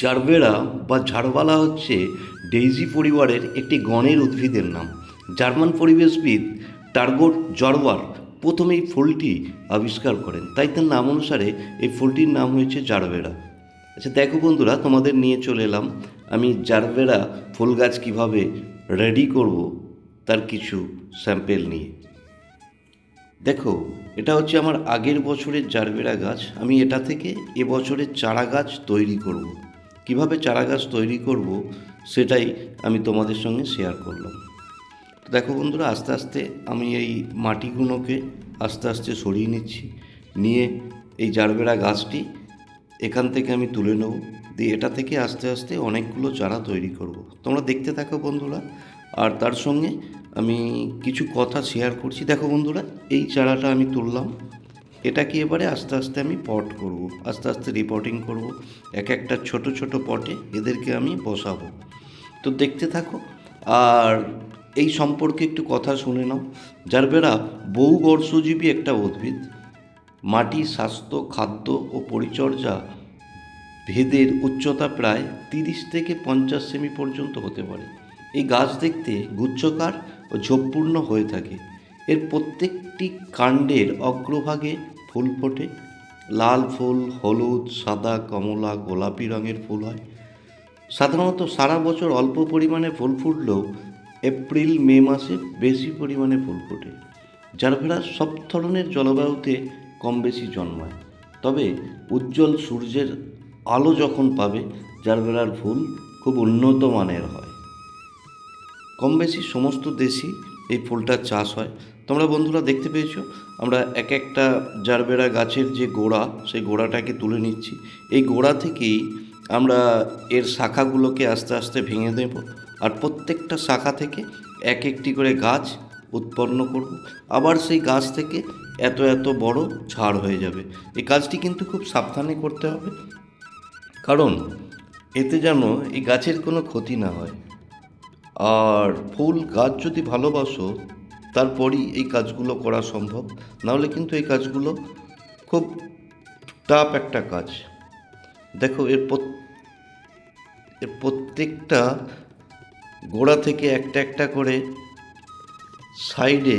Gerbera বা ঝাড়বালা হচ্ছে daisy পরিবারের একটি গণের উদ্ভিদের নাম। জার্মান পরিবেশবিদ টার্গোট জরওয়ার প্রথমে এই ফুলটি আবিষ্কার করেন। তাই তার নাম অনুসারে এই ফুলটির নাম হয়েছে জারবেরা আচ্ছা দেখো বন্ধুরা, তোমাদের নিয়ে চলে এলাম। আমি জারবেরা ফুল গাছ কীভাবে রেডি করব তার কিছু স্যাম্পেল নিয়ে। দেখো, এটা হচ্ছে আমার আগের বছরের জারবেরা গাছ। আমি এটা থেকে এবছরের চারা গাছ তৈরি করব। কীভাবে চারা গাছ তৈরি করব সেটাই আমি তোমাদের সঙ্গে শেয়ার করলাম। দেখো বন্ধুরা, আস্তে আস্তে আমি এই মাটিগুলোকে আস্তে আস্তে সরিয়ে নিচ্ছি। নিয়ে এই জারবেরা গাছটি এখান থেকে আমি তুলে নেব। দিয়ে এটা থেকে আস্তে আস্তে অনেকগুলো চারা তৈরি করব। তোমরা দেখতে থাকো বন্ধুরা। আর তার সঙ্গে আমি কিছু কথা শেয়ার করছি। দেখো বন্ধুরা, এই চারাটা আমি তুললাম। এটাকে এবারে আস্তে আস্তে আমি পট করব, আস্তে আস্তে রিপোর্টিং করব, এক একটা ছোট ছোট পটে এদেরকে আমি বসাবো। তো দেখতে থাকো, আর এই সম্পর্কে একটু কথা শুনে নাও। যার বেড়া বহু বর্ষজীবী একটা উদ্ভিদ, মাটি, স্বাস্থ্য, খাদ্য ও পরিচর্যা ভেদের উচ্চতা প্রায় তিরিশ থেকে পঞ্চাশ সেমি পর্যন্ত হতে পারে। এই গাছ দেখতে গুচ্ছকার ও ঝোপপূর্ণ হয়ে থাকে। এর প্রত্যেকটি কাণ্ডের অগ্রভাগে ফুল ফোটে। লাল ফুল, হলুদ, সাদা, কমলা, গোলাপি রঙের ফুল হয়। সাধারণত সারা বছর অল্প পরিমাণে ফুল ফুটলেও এপ্রিল, মে মাসে বেশি পরিমাণে ফুল ফোটে জারভেরা সব ধরনের জলবায়ুতে কম বেশি জন্মায়। তবে উজ্জ্বল সূর্যের আলো যখন পাবে জারভেরার ফুল খুব উন্নত মানের হয়। কম বেশি সমস্ত দেশই এই ফুলটার চাষ হয়। তোমরা বন্ধুরা দেখতে পেয়েছ, আমরা এক একটা জারবেরা গাছের যে গোড়া, সেই গোড়াটাকে তুলে নিচ্ছি। এই গোড়া থেকেই আমরা এর শাখাগুলোকে আস্তে আস্তে ভেঙে দেব আর প্রত্যেকটা শাখা থেকে এক একটি করে গাছ উৎপন্ন করব। আবার সেই গাছ থেকে এত এত বড় ঝাড় হয়ে যাবে। এই কাজটি কিন্তু খুব সাবধানে করতে হবে। কারণ এতে যেন এই গাছের কোনো ক্ষতি না হয়। আর ফুল গাছ যদি ভালোবাসো তারপরই এই কাজগুলো করা সম্ভব। নাহলে কিন্তু এই কাজগুলো খুব টাফ একটা কাজ। দেখো, এর এর প্রত্যেকটা গোড়া থেকে একটা একটা করে সাইডে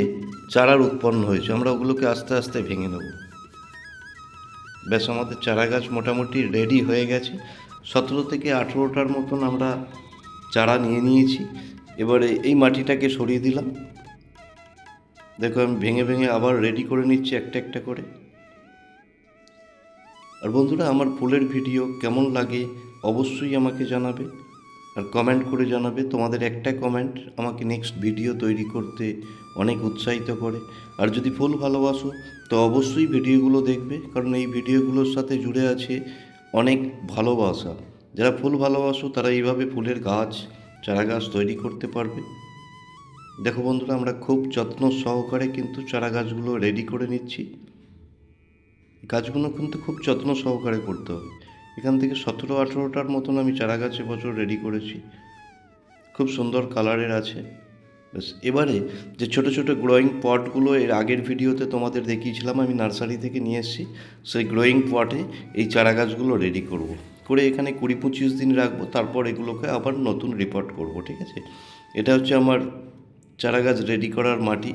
চারার উৎপন্ন হয়েছে। আমরা ওগুলোকে আস্তে আস্তে ভেঙে নেব। ব্যাস, আমাদের চারা গাছ মোটামুটি রেডি হয়ে গেছে। সতেরো থেকে আঠেরোটার মতন আমরা চারা নিয়ে নিয়েছি। এবারে এই মাটিটাকে সরিয়ে দিলাম। দেখো, আমি ভেঙে ভেঙে আবার রেডি করে নিচ্ছি একটা একটা করে। আর বন্ধুরা, আমার ফুলের ভিডিও কেমন লাগে অবশ্যই আমাকে জানাবে। আর কমেন্ট করে জানাবে। তোমাদের একটা কমেন্ট আমাকে নেক্সট ভিডিও তৈরি করতে অনেক উৎসাহিত করে। আর যদি ফুল ভালোবাসো, তো অবশ্যই ভিডিওগুলো দেখবে। কারণ এই ভিডিওগুলোর সাথে জুড়ে আছে অনেক ভালোবাসা। যারা ফুল ভালোবাসো, তারা এইভাবে ফুলের গাছ চারা গাছ তৈরি করতে পারবে। দেখো বন্ধুরা, আমরা খুব যত্ন সহকারে কিন্তু চারা গাছগুলো রেডি করে নিচ্ছি। গাছগুলো কিন্তু খুব যত্ন সহকারে করতে হবে। এখান থেকে সতেরো, আঠেরোটার মতন আমি চারা গাছ এবছর রেডি করেছি। খুব সুন্দর কালারের আছে। ব্যাস, এবারে যে ছোট ছোট গ্রোয়িং পটগুলো এর আগের ভিডিওতে তোমাদের দেখিয়েছিলাম, আমি নার্সারি থেকে নিয়ে এসেছি। সেই গ্রোয়িং পটে এই চারা গাছগুলো রেডি করব। করে এখানে কুড়ি পঁচিশ দিন রাখব, তারপর এগুলোকে আবার নতুন রিপোর্ট করব, ঠিক আছে? এটা হচ্ছে আমার চারা গাছ রেডি করার মাটি,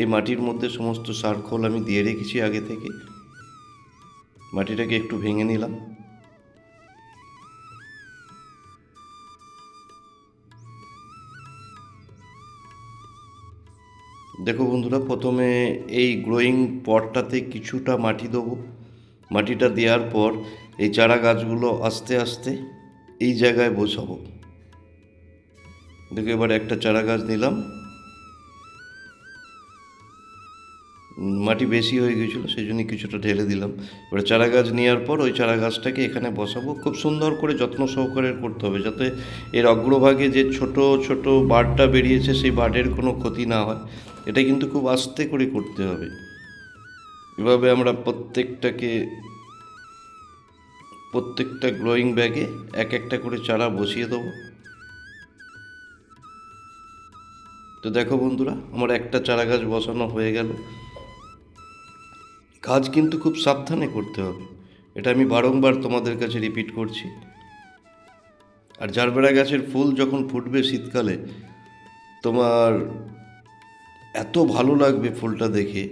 এই মাটির মধ্যে সমস্ত সার খোল আমি দিয়ে রেখেছি আগে থেকে। মাটিটাকে একটু ভেঙে নিলাম। দেখো বন্ধুরা, প্রথমে এই গ্রোয়িং পটটাতে কিছুটা মাটি দেবো। মাটিটা দেওয়ার পর এই চারা গাছগুলো আস্তে আস্তে এই জায়গায় বসাবো। দেখো এবার একটা চারা গাছ নিলাম। মাটি বেশি হয়ে গেছিল সেই জন্য কিছুটা ঢেলে দিলাম। এবার চারা গাছ নেওয়ার পর ওই চারা গাছটাকে এখানে বসাবো। খুব সুন্দর করে যত্ন সহকারে করতে হবে, যাতে এর অগ্রভাগে যে ছোট ছোট বার্ডটা বেরিয়েছে, সেই বার্ডের কোনো ক্ষতি না হয়। এটা কিন্তু খুব আস্তে করে করতে হবে। এভাবে আমরা প্রত্যেকটাকে, প্রত্যেকটা গ্রোয়িং ব্যাগে এক একটা করে চারা বসিয়ে দেবো। তো দেখো বন্ধুরা, আমার একটা চারা গাছ বসানো হয়ে গেল। কাজ কিন্তু খুব সাবধানে করতে হবে। এটা আমি বারংবার তোমাদের কাছে রিপিট করছি। আর জারবেরা গাছের ফুল যখন ফুটবে শীতকালে, তোমার এত ভালো লাগবে ফুলটা দেখে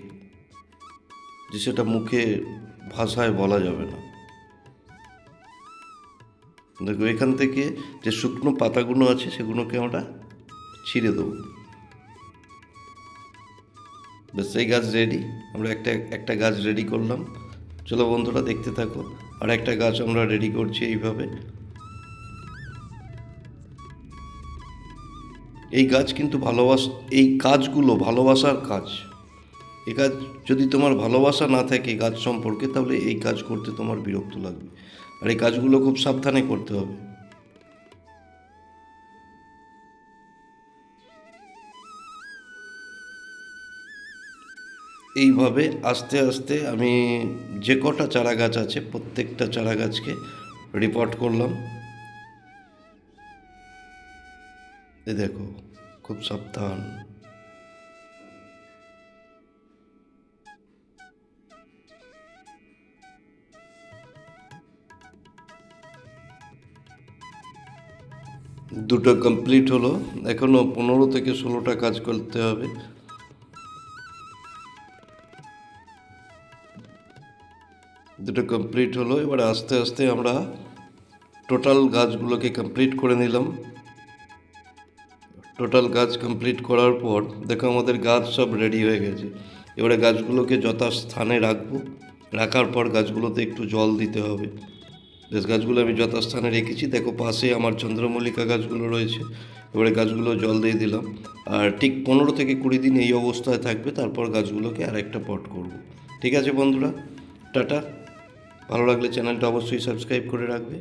যে সেটা মুখে, ভাষায় বলা যাবে না। দেখো, এখান থেকে যে শুকনো পাতাগুলো আছে সেগুলোকে আমরা ছিঁড়ে দেবো। ব্যাস এই গাছ রেডি আমরা একটা একটা গাছ রেডি করলাম। চলো বন্ধুরা, দেখতে থাকো। আর একটা গাছ আমরা রেডি করছি এইভাবে। এই গাছ কিন্তু ভালোবাস, এই কাজগুলো ভালোবাসার কাজ। এ কাজ যদি তোমার ভালোবাসা না থাকে গাছ সম্পর্কে, তাহলে এই কাজ করতে তোমার বিরক্ত লাগবে। আর এই কাজগুলো খুব সাবধানে করতে হবে। এইভাবে আস্তে আস্তে আমি যে কটা চারা গাছ আছে, প্রত্যেকটা চারা গাছকে রিপোর্ট করলাম। এ দেখো, খুব সাবধান। দুটো কমপ্লিট হলো। এখনও পনেরো থেকে ষোলোটা কাজ করতে হবে। দুটো কমপ্লিট হলো, এবার আস্তে আস্তে আমরা টোটাল গাছগুলোকে কমপ্লিট করে নিলাম। টোটাল গাছ কমপ্লিট করার পর, দেখো আমাদের গাছ সব রেডি হয়ে গেছে। এবারে গাছগুলোকে যথাস্থানে রাখব। রাখার পর গাছগুলোতে একটু জল দিতে হবে। বেশ, গাছগুলো আমি যথাস্থানে রেখেছি। দেখো পাশে আমার চন্দ্রমল্লিকা গাছগুলো রয়েছে। এবারে গাছগুলো জল দিয়ে দিলাম। আর ঠিক পনেরো থেকে কুড়ি দিন এই অবস্থায় থাকবে। তারপর গাছগুলোকে আর একটা পট করব। ঠিক আছে বন্ধুরা? টাটা। ভালো লাগলে চ্যানেলটা অবশ্যই সাবস্ক্রাইব করে রাখবে।